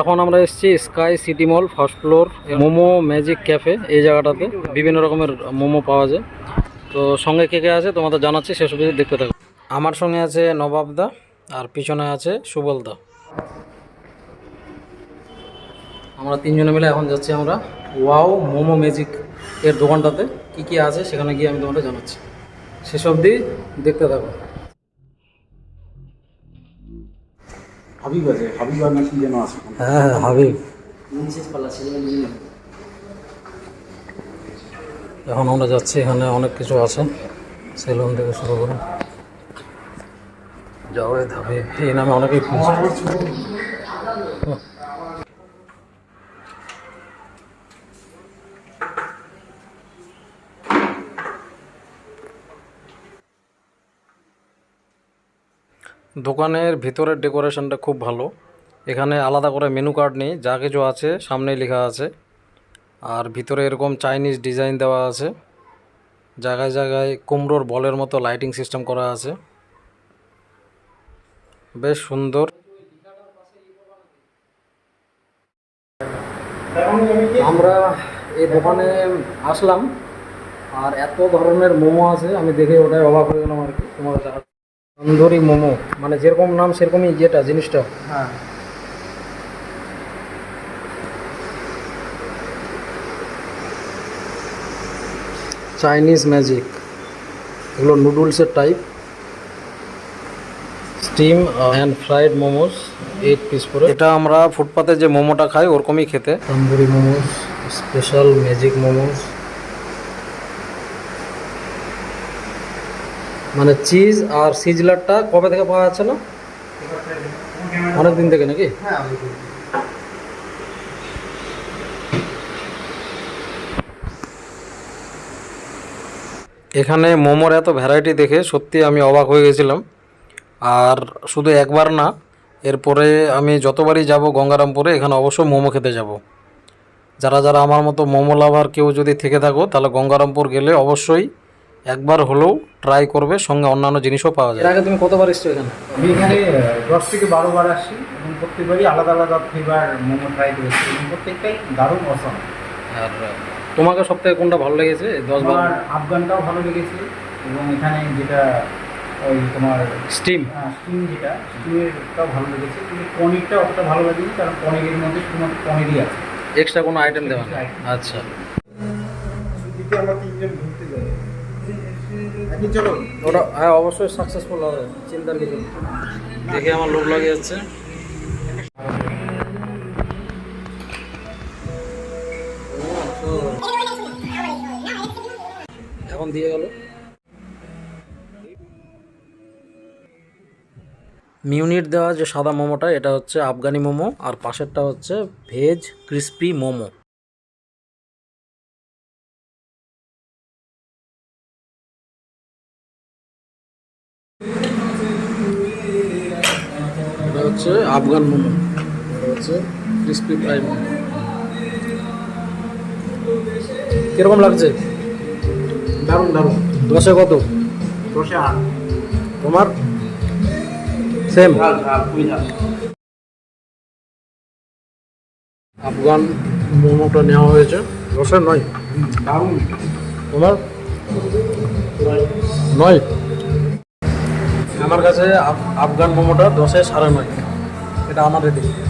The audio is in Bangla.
এখন আমরা এসেছি sky city mall first floor momo magic cafe এই জায়গাটাতে। বিভিন্ন রকমের মোমো পাওয়া যায়। তো সঙ্গে কে কে আছে তোমাদের জানাচ্ছি শেষ অবধি দেখতে থাকো। আমার সঙ্গে আছে নবাবদা আর পিছনে আছে সুবলদা আমরা তিনজনে মিলে এখন যাচ্ছি আমরা ওয়াও মোমো ম্যাজিক এর দোকানটাতে। কি কি আছে সেখানে গিয়ে আমি তোমাদের জানাচ্ছি। শেষ অবধি দেখতে থাকো। হাবিব আছে হাবিব আর নাকি যেন আছে। হ্যাঁ হ্যাঁ হাবিব এখন আমরা যাচ্ছি এখানে অনেক কিছু আছে। সেলুন থেকে শুরু করে। জাওয়েদ হাবিব এই নামে অনেকেই খুঁজছে। দোকানের ভিতরের ডেকোরেশনটা খুব ভালো। এখানে আলাদা করে মেনু কার্ড নেই, যা কিছু আছে সামনেই লেখা আছে। আর ভিতরে এরকম চাইনিজ ডিজাইন দেওয়া আছে। জায়গায় জায়গায় কুমড়োর বলের মতো লাইটিং সিস্টেম করা আছে। বেশ সুন্দর। আমরা এই দোকানে আসলাম। আর এত ধরনের মোমো আছে, আমি দেখে ওটাই অবাক হয়ে গেলাম আর কি। তোমার তন্দুরি মোমো মানে যেরকম নাম সেরকমই যেটা জিনিসটা। হ্যাঁ। চাইনিজ ম্যাজিক এগুলো নুডলসের type steam and fried momos eight piece করে। এটা আমরা ফুটপাতে যে মোমোটা খাই ওরকমই খেতে। তন্দুরি মোমোস স্পেশাল ম্যাজিক মোমোস মানে চিজ আর সিজলারটা কবে থেকে পাওয়া যাচ্ছে না? অনেক দিন থেকে নাকি? হ্যাঁ এখানে মোমোর এত ভ্যারাইটি দেখে সত্যি আমি অবাক হয়ে গেছিলাম। আর শুধু একবার না এরপরে আমি যতবারই যাব গঙ্গারামপুরে এখানে অবশ্যই মোমো খেতে যাব। যারা যারা আমার মতো মোমো লাভার কেউ যদি থেকে থাকো তাহলে গঙ্গারামপুর গেলে অবশ্যই একবার হলেও ট্রাই করবে সঙ্গে অন্যান্য জিনিসও পাওয়া যায় আগে তুমি কতবার এসছো এখানে? আমি এখানে দশ থেকে বারো বার আসি এবং প্রত্যেকবারই আলাদা আলাদা ফ্লেভার মোমো ট্রাই করেছি এবং প্রত্যেকটাই দারুণ অসম আর তোমাকে সব থেকে কোনটা ভালো লেগেছে? দশ বার? আফগানটাও ভালো লেগেছে এবং এখানে যেটা ওই তোমার স্টিম? স্টিম যেটা স্টিমেরটাও ভালো লেগেছে। কিন্তু পনিরটা অতটা ভালো লাগেনি কারণ পনিরের মধ্যে শুধুমাত্র পনিরই আছে। এক্সট্রা কোনো আইটেম দেওয়া আচ্ছা। আমরা তিনজন ঘুরতে যাই। ওটা হ্যাঁ অবশ্যই সাকসেসফুল হবে, চিন্তার কিছু। দেখে আমার লোভ লাগে যাচ্ছে। এখন দিয়ে গেল। মিউনিট দেওয়া যে সাদা মোমোটা, এটা হচ্ছে আফগানি মোমো, আর পাশেরটা হচ্ছে ভেজ ক্রিস্পি মোমো। এটা হচ্ছে আফগান মোমো। হচ্ছে ক্রিস্পি ফ্রাই মোমো কীরকম লাগছে? দারুণ দারুণ। দশে কত? দশে আট। তোমার? সেম আফগান মোমোটা নেওয়া হয়েছে। দশে নয়। দারুণ। তোমার? নয়। আমার কাছে আফ- আফগান মোমোটা দশে সাড়ে নয়। এটা আমার রেটিং